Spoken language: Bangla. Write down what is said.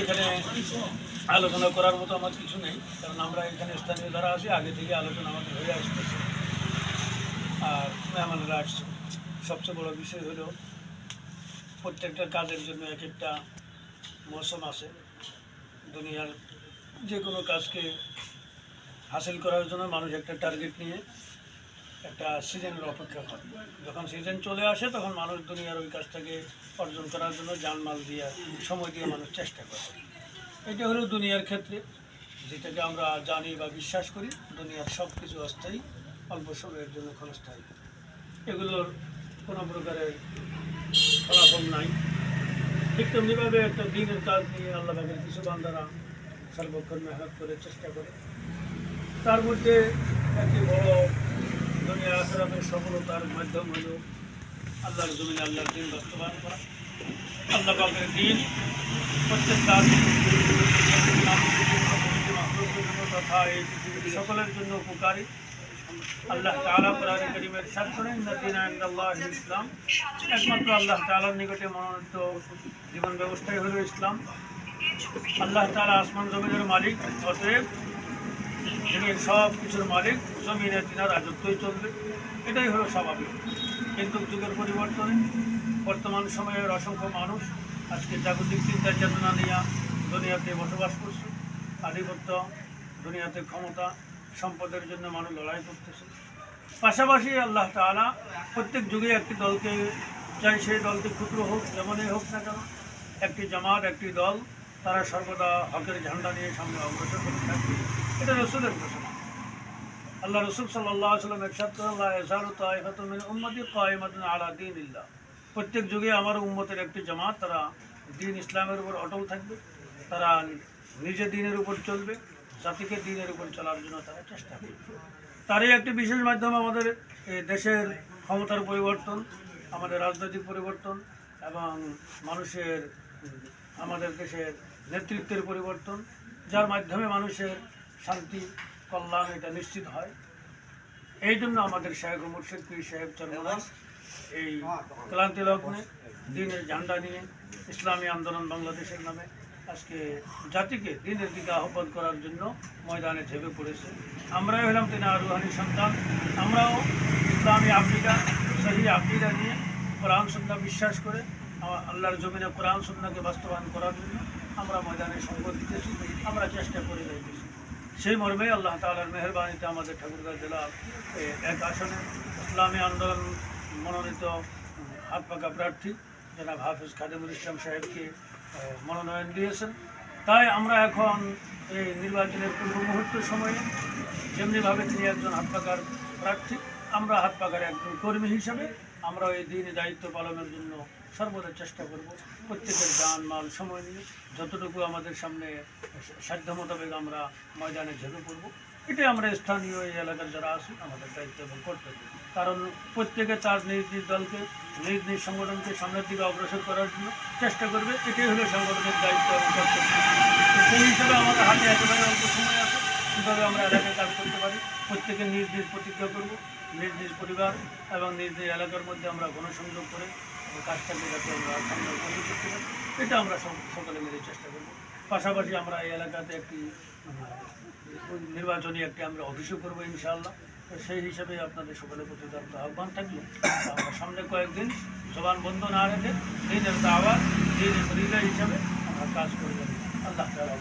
এখানে আলোচনা করার মতো আমার কিছু নেই, কারণ আমরা এখানে স্থানীয় যারা আছি, আগে থেকে আলোচনা আমাদের হয়ে আসতেছে আর মেহমানরা আসছে সবচেয়ে বড় বিষয় হলো, প্রত্যেকটা কাজের জন্য এক একটা মৌসুম আছে। দুনিয়ার যে কোনো কাজকে হাসিল করার জন্য মানুষ একটা টার্গেট নিয়ে একটা সিজনের অপেক্ষা করে। যখন সিজন চলে আসে, তখন মানুষ দুনিয়ার ওই কাজটাকে অর্জন করার জন্য জানমাল দিয়ে, সময় দিয়ে মানুষ চেষ্টা করে। এটা হলো দুনিয়ার ক্ষেত্রে। যেটাকে আমরা জানি বা বিশ্বাস করি, দুনিয়ার সব কিছু অস্থায়ী, অল্প সময়ের জন্য ক্ষণস্থায়ী। এগুলোর কোনো প্রকারের ফলাফল নাই। ঠিক তেমনিভাবে একটা দিনের কাজ নিয়ে আল্লাহ কিছু বান্দারা সর্বক্ষণ মেহনত করে চেষ্টা করে। তার মধ্যে একটি বড় আখরাতের সফলতার মাধ্যম হলো আল্লাহর জমিনে আল্লাহর দিন বাস্তবায়ন করা। আল্লাহ পাকের দিন প্রত্যেকটা তথা এই সকলের জন্য উপকারী। আল্লাহ তাআলা কোরআন করিমের সাত করেন ইনদাল্লাহ ইসলাম। একমাত্র আল্লাহ তাআলার নিকটে মনোনীত জীবন ব্যবস্থাই হলো ইসলাম। আল্লাহ তাআলা আসমান জমিনের মালিক, অতএব তিনি সব কিছুর মালিক, জমিনে তিনার রাজত্বই চলবে। এটাই হলো স্বাভাবিক। কিন্তু যুগের পরিবর্তনে বর্তমান সময়ের অসংখ্য মানুষ আজকে জাগতিক চিন্তা চেতনা নিয়ে দুনিয়াতে বসবাস করছে। আধিপত্য, দুনিয়াতে ক্ষমতা, সম্পদের জন্য মানুষ লড়াই করতেছে। পাশাপাশি আল্লাহ তাআলা প্রত্যেক যুগে একটি দলকে চাই, সেই দলটি ক্ষুদ্র হোক, যেমনই হোক না কেন, একটি জামাত, একটি দল, তারা সর্বদা হকের ঝান্ডা নিয়ে সামনে অগ্রসর করে থাকবে। এটা রসুলের ঘোষণা। আল্লাহ রসুল সাল্লাহ সাল্লাম একসাথ করেন উম্মতি কায়মাতুন আলা দিন ইল্লাহ প্রত্যেক যুগে আমার উম্মতের একটি জামাত, তারা দিন ইসলামের উপর অটল থাকবে, তারা নিজে দিনের উপর চলবে, জাতিকে দিনের উপর চলার জন্য তারা চেষ্টা করবে। তারই একটি বিশেষ মাধ্যম আমাদের দেশের ক্ষমতার পরিবর্তন, আমাদের রাজনৈতিক পরিবর্তন এবং মানুষের, আমাদের দেশের নেতৃত্বের পরিবর্তন, যার মাধ্যমে মানুষের শান্তি, কল্যাণ, এটা নিশ্চিত হয়। এই জন্য আমাদের শেখ মুর্শিদ পীর সাহেব চরমনাথ এই ক্লান্তি লগ্নে, দিনের ঝান্ডা নিয়ে ইসলামী আন্দোলন বাংলাদেশের নামে আজকে জাতিকে দিনের দিকে আহ্বান করার জন্য ময়দানে ঝেপে পড়েছে। আমরাই হলাম তিনি রুহানি সন্তান, আমরাও ইসলামী আফ্রিকা সহি আফ্রিকা নিয়ে কোরআন সন্না বিশ্বাস করে আল্লাহর জমিনে কোরআন সন্নাকে বাস্তবায়ন করার জন্য আমরা ময়দানে সঙ্গ দিতেছি, আমরা চেষ্টা করে যাইতেছি। সেই মর্মে আল্লাহ তালার মেহরবানিতে আমাদের ঠাকুরগাঁ জেলার এ, এক আসনে ইসলামী আন্দোলন মনোনীত হাত পাকা প্রার্থী জনাব হাফিজ খাদিমুল ইসলাম সাহেবকে মনোনয়ন দিয়েছেন। তাই আমরা এখন এই নির্বাচনের পূর্ব মুহূর্তের সময়ে যেমনিভাবে তিনি একজন হাত পাকার প্রার্থী আমরা হাত পাকার একজন কর্মী হিসাবে আমরা এই দিনে দায়িত্ব পালনের জন্য সর্বদা চেষ্টা করব প্রত্যেকের যান মাল, সময় নিয়ে যতটুকু আমাদের সামনে সাধ্য মোতাবেক আমরা ময়দানে ঝেঁপে পড়ব। এটাই আমরা স্থানীয় এই এলাকার যারা আছি আমাদের দায়িত্ব এবং কর্তব্য। কারণ প্রত্যেকে তার নিজ নিজ দলকে নিজ নিজ সংগঠনকে সামনের দিকে অগ্রসর করার জন্য চেষ্টা করবে। এটাই হলো সংগঠনের দায়িত্ব এবং কর্তব্য। সেই হিসেবে আমাদের হাতে একেবারে অল্প সময় আছে। কীভাবে আমরা এলাকায় কাজ করতে পারি। প্রত্যেকে নিজ নিজ প্রতিজ্ঞা করব। নিজ নিজ পরিবার এবং নিজ নিজ এলাকার মধ্যে আমরা গণসংযোগ করে কাজটাকে যাতে আমরা করতে পারি। এটা আমরা সকলে মিলে চেষ্টা করব। পাশাপাশি আমরা এই এলাকাতে একটি নির্বাচনী একটি আমরা অফিসও করব ইনশাআল্লাহ। তো সেই হিসাবে আপনাদের সকলের প্রতি তার আহ্বান থাকল। আমরা সামনে কয়েকদিন জবান বন্ধ না রেখে দিনের দাওয়াত, দিনের হৃদয় হিসাবে আমরা কাজ করে যাব। আল্লাহ তাআলা